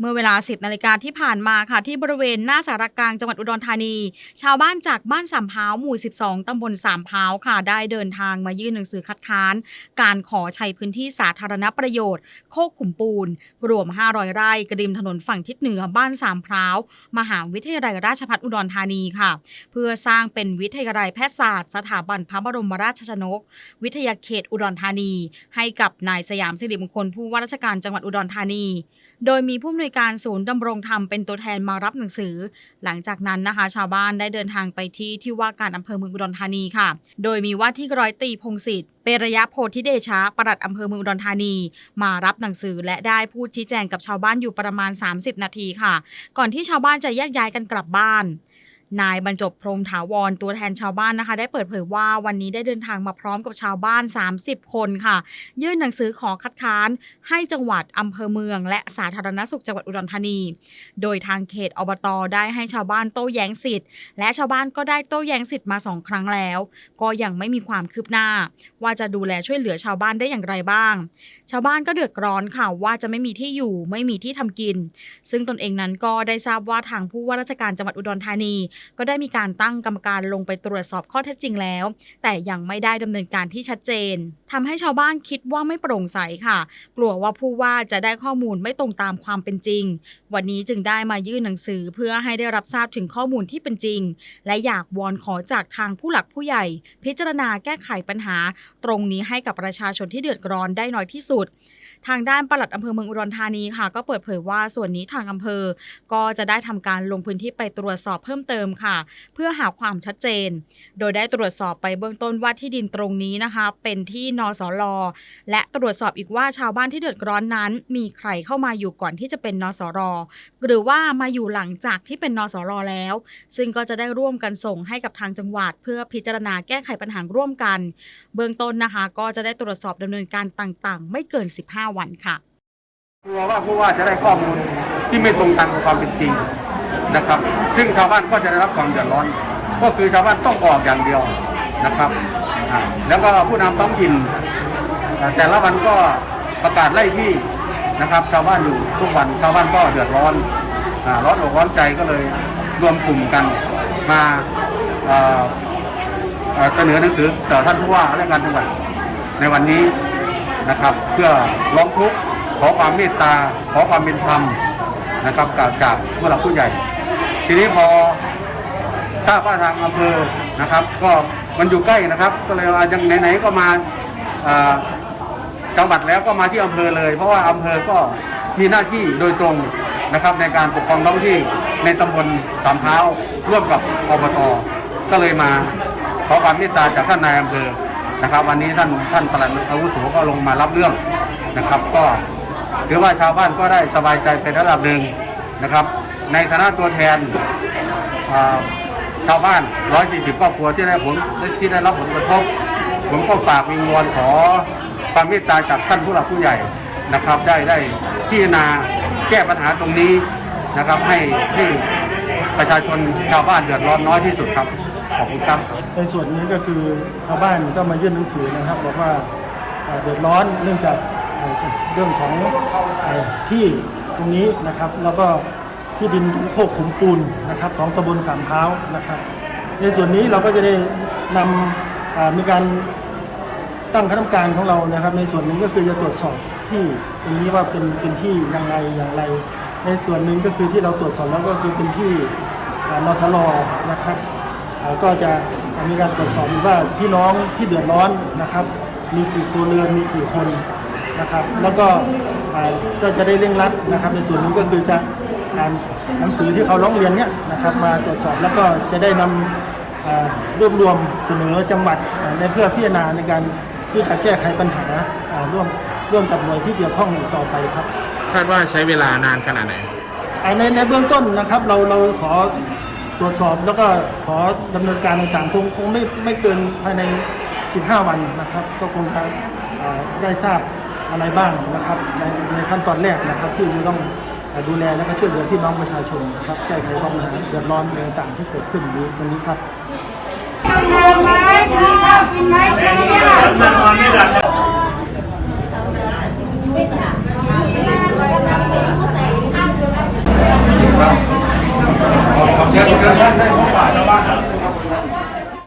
เมื่อเวลา 10นาฬิกาที่ผ่านมาค่ะที่บริเวณหน้าสารกลางจังหวัดอุดรธานี ชาวบ้านจากบ้านสามพร้าวหมู่ 12 ตำบลสามพร้าวค่ะ ได้เดินทางมายื่นหนังสือคัดค้าน การขอใช้พื้นที่สาธารณประโยชน์ โคกขุมปูน รวม 500 ไร่กระดิมถนนฝั่งทิศเหนือบ้านสามพร้าวมหาวิทยาลัยราชภัฏอุดรธานีค่ะ เพื่อสร้างเป็นวิทยาลัยแพทยศาสตร์ สถาบันพระบรมราชชนก วิทยาเขตอุดรธานี ให้กับนายสยามสิริมงคลผู้ว่าราชการจังหวัดอุดรธานี โดยมีผู้อำนวยการศูนย์ดำรงธรรมเป็นตัวแทนมารับหนังสือ หลังจากนั้นนะคะ ชาวบ้านได้เดินทางไปที่ที่ว่าการอำเภอเมืองอุดรธานีค่ะ โดยมีว่าที่ร้อยตีพงศิษฐ์เปรยะโพธิเดชะปลัดอำเภอเมืองอุดรธานี มารับหนังสือและได้พูดชี้แจงกับชาวบ้านอยู่ประมาณ 30 นาทีค่ะ ก่อนที่ชาวบ้านจะแยกย้ายกันกลับบ้าน นายบรรจบพรมถาวรตัวแทนชาวบ้านนะคะ ได้เปิดเผยว่าวันนี้ได้เดินทางมาพร้อมกับชาวบ้าน 30 คนค่ะ ยื่นหนังสือขอคัดค้าน ให้จังหวัดอำเภอเมือง และสาธารณสุขจังหวัดอุดรธานี โดยทางเขตอบตได้ให้ชาวบ้านโต้แย้งสิทธิ์ และชาวบ้านก็ได้โต้แย้งสิทธิ์มาสองครั้งแล้ว ก็ยังไม่มีความคืบหน้า ว่าจะดูแลช่วยเหลือชาวบ้านได้อย่างไรบ้าง ชาวบ้านก็เดือดร้อนค่ะว่าจะไม่มีที่อยู่ไม่มีที่ทำกิน ซึ่งตนเองนั้นก็ได้ทราบว่าทางผู้ว่าราชการจังหวัดอุดรธานีก็ได้มีการตั้งกรรมการลงไปตรวจสอบข้อเท็จจริงแล้ว แต่ยังไม่ได้ดำเนินการที่ชัดเจนทำให้ชาวบ้านคิดว่าไม่โปร่งใสค่ะ กลัวว่าผู้ว่าจะได้ข้อมูลไม่ตรงตามความเป็นจริง วันนี้จึงได้มายื่นหนังสือเพื่อให้ได้รับทราบถึงข้อมูลที่เป็นจริง และอยากวอนขอจากทางผู้หลักผู้ใหญ่ พิจารณาแก้ไขปัญหา ตรงนี้ให้กับประชาชนที่เดือดร้อนได้น้อยที่สุด ทางด้านปลัดอำเภอเมืองอุดรธานีค่ะ ก็เปิดเผยว่าส่วนนี้ทางอำเภอ ก็จะได้ทำการลงพื้นที่ไปตรวจสอบเพิ่มเติมค่ะ เพื่อหาความชัดเจน โดยได้ตรวจสอบไปเบื้องต้นว่าที่ดินตรงนี้นะคะ เป็นที่นสลและตรวจสอบอีกว่าชาวบ้านที่เดือดร้อนนั้น มีใครเข้ามาอยู่ก่อนที่จะเป็นนสรหรือว่ามาอยู่หลังจากที่เป็นนสรแล้ว ซึ่งก็จะได้ร่วมกันส่งให้กับทางจังหวัด เพื่อพิจารณาแก้ไขปัญหาร่วมกัน เบื้องต้นนะคะ ก็จะได้ตรวจสอบดำเนินการต่างๆ ไม่เกิน 15วันค่ะกลัวว่าผู้ว่าจะได้ข้อมูลที่ไม่ตรงตามกับความเป็นจริงนะครับ ซึ่งชาวบ้านก็จะได้รับความเดือดร้อน ก็คือชาวบ้านต้องออกอย่างเดียวนะครับแล้วก็ผู้นำท้องถิ่นแต่ละวันก็ประกาศไล่ที่นะครับชาวบ้านอยู่ทุกวันชาวบ้านก็เดือดร้อนร้อนอกร้อนใจก็เลยรวมกลุ่มกันมาเอ่อเอ่อเสนอหนังสือต่อท่านผู้ว่าและการจังหวัดในวันนี้ นะครับ เพื่อร้องทุกข์ขอความเมตตา ขอความเป็นธรรมนะครับจากจากผู้หลักผู้ใหญ่ ทีนี้พอทราบว่าทางอำเภอนะครับ ก็มันอยู่ใกล้นะครับ ก็เลยว่ายังไหนๆก็มาอ่าจังหวัดแล้วก็มาที่อำเภอเลย เพราะว่าอำเภอก็มีหน้าที่โดยตรงนะครับ ในการปกครองท้องที่ในตำบลสามเท้าร่วมกับอบตก็เลยมาขอความเมตตาจากท่านนายอำเภอ นะครับวันนี้ท่านท่านปลัดอาวุโสก็ลงมารับเรื่องนะครับ ก็ถือว่าชาวบ้านก็ได้สบายใจเป็นระดับหนึ่งนะครับ ในฐานะตัวแทนชาวบ้าน 140 ครอบครัวที่ได้ผลที่ได้รับผลกระทบ ผมก็ฝากวิงวอนขอความเมตตาจากท่านผู้หลักผู้ใหญ่นะครับ ได้ได้พิจารณาแก้ปัญหาตรงนี้นะครับ ให้ให้ประชาชนชาวบ้านเดือดร้อนน้อยที่สุดครับ ขอบคุณครับ ในส่วนนี้ก็คือชาวบ้านก็มายื่นหนังสือนะครับบอกว่าเอ่อเดือดร้อนเนื่องจากเอ่อเรื่องของเอ่อที่ตรงนี้นะครับ แล้วก็ที่ดินโคกขุมปูนนะครับของตำบลสามเท้านะครับ ในส่วนนี้เราก็จะได้นำอ่ามีการ ตั้งคณะกรรมการของเรานะครับ ในส่วนหนึ่งก็คือจะตรวจสอบที่ตรงนี้ว่าเป็นเป็นที่ยังไงอย่างไร ในส่วนหนึ่งก็คือที่เราตรวจสอบแล้วก็คือเป็นที่อ่านสลนะครับ ก็จะมีการตรวจสอบดูว่าพี่น้องที่เดือดร้อนนะครับ มีกี่ครัวเรือนมีกี่คนนะครับ แล้วก็เอ่อก็จะได้เร่งรัดนะครับ ในส่วนนี้ก็คือจะอ่านหนังสือที่เขาร้องเรียนเนี้ยนะครับ มาตรวจสอบแล้วก็จะได้นำเอ่อรวบรวมเสนอจังหวัดเอ่อในเพื่อพิจารณาในการที่จะแก้ไขปัญหาเอ่อร่วมร่วมกับหน่วยที่เกี่ยวข้องต่อไปครับคาดว่าใช้เวลานานขนาดไหนอ่าในในเบื้องต้นนะครับ เราเราขอ ตรวจสอบแล้วก็ขอดำเนินการต่างๆคงคงไม่ไม่เกินภายใน 15 วันนะครับ ก็คงจะได้ทราบอะไรบ้างนะครับ ในในขั้นตอนแรกนะครับ ที่จะต้องดูแลและก็ช่วยเหลือพี่น้องประชาชนนะครับแก้ไขปัญหาเดือดร้อนต่างๆที่เกิดขึ้นนี้ตรงนี้ครับ 감사합니다.